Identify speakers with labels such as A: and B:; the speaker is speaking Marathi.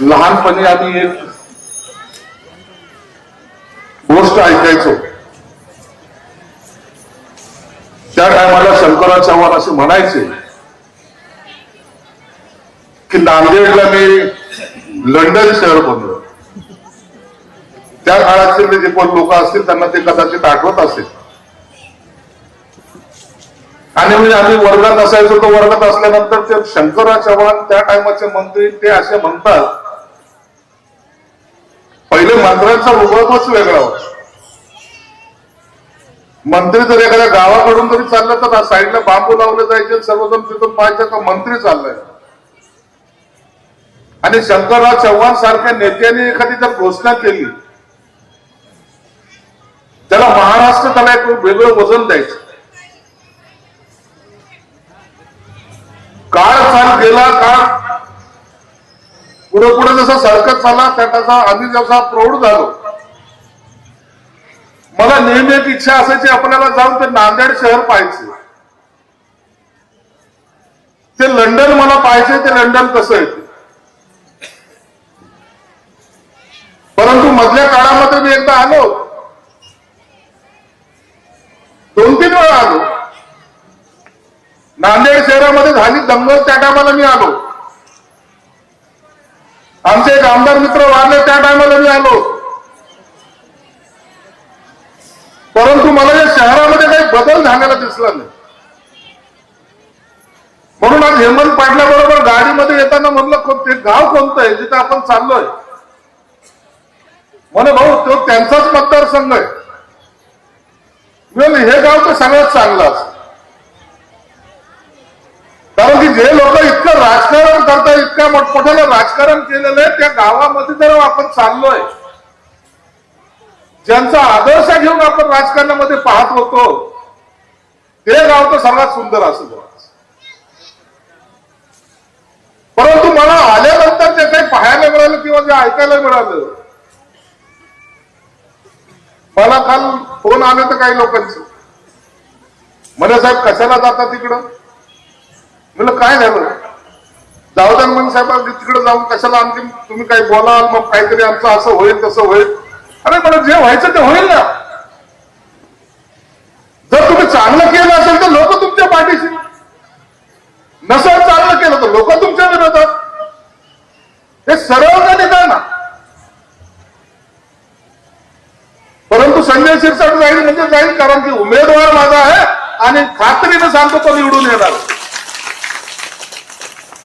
A: लहानपणी आम्ही एक गोष्ट ऐकायचो. त्या टायमाला शंकरराव चव्हाण असे म्हणायचे की नांदेडला मी लंडन शहर बनलो त्या काळातले जे कोण लोक असतील त्यांना ते कदाचित आठवत असेल. आणि म्हणजे आम्ही वर्गात असायचो तो वर्गात असल्यानंतर ते शंकरराव चव्हाण त्या टायमाचे मंत्री ते असे म्हणतात पहिले मंत्र्यांचा रुबाबच वेगळा होता. मंत्री जर एखाद्या गावाकडून जरी चाललं तर साईडला बांबू लावले जायचे सर्वजण तिथून पाहायचं का मंत्री चाललाय. आणि शंकरराव चव्हाण सारख्या नेत्याने एखादी जर घोषणा केली त्याला महाराष्ट्र त्याला एक वेगळं वजन द्यायचं. काळ गेला का? पुढे पुढे जसा सरकत झाला त्या तसा आम्ही जसा प्रौढ झालो. मला नेहमी एक इच्छा असायची आपल्याला जाऊन ते नांदेड शहर पाहायचे. ते लंडन मला पाहायचे ते लंडन कसं आहे परंतु मधल्या काळामध्ये मी एकदा आलो. नांदेड शहरामध्ये झाली दंगल त्या टायमाला मी आलो. आमचे एक आमदार मित्र वारले त्या टायमाला मी आलो. परंतु मला या शहरामध्ये काही बदल झालेला दिसला नाही. म्हणून आज हेमंत पाटलाबरोबर गाडीमध्ये येताना म्हणलं कोण- ते गाव कोणतं आहे? जिथे आपण चाललोय. म्हणे भाऊ तो त्यांचाच मतदारसंघ आहे. हे गाव तर सगळ्यात चांगलं असं कारण की जे लोक इतकं राजकारण करतात इतक्या मोठमोठ्याला राजकारण केलेलं आहे त्या गावामध्ये जर आपण चाललोय. ज्यांचा आदर्श घेऊन आपण राजकारणामध्ये पाहत होतो ते गाव तर सर्वात सुंदर असं परंतु मला आल्यानंतर जे काही पाहायला मिळालं किंवा जे ऐकायला मिळालं मला काल फोन आले तर काही लोकांचं. म्हणे साहेब कशाला जाता तिकडं? म्हणलं काय झालं जाऊ द्या म्हणे साहेब तिकडे जाऊन कशाला आणखी तुम्ही काही बोलाल मग काहीतरी आमचं असं होईल तसं होईल. अरे मला जे व्हायचं ते होईल ना. जर तुम्ही चांगलं केलं असेल तर लोक तुमच्या पाठीशी. नसेल चांगलं केलं तर लोक तुमच्या विरोधात. हे सरळ का निघाल ना परंतु संजय शिरसाट जाईल म्हणजे जाईल कारण की उमेदवार माझा आहे आणि खात्रीनं सांगतो तो निवडून येणार.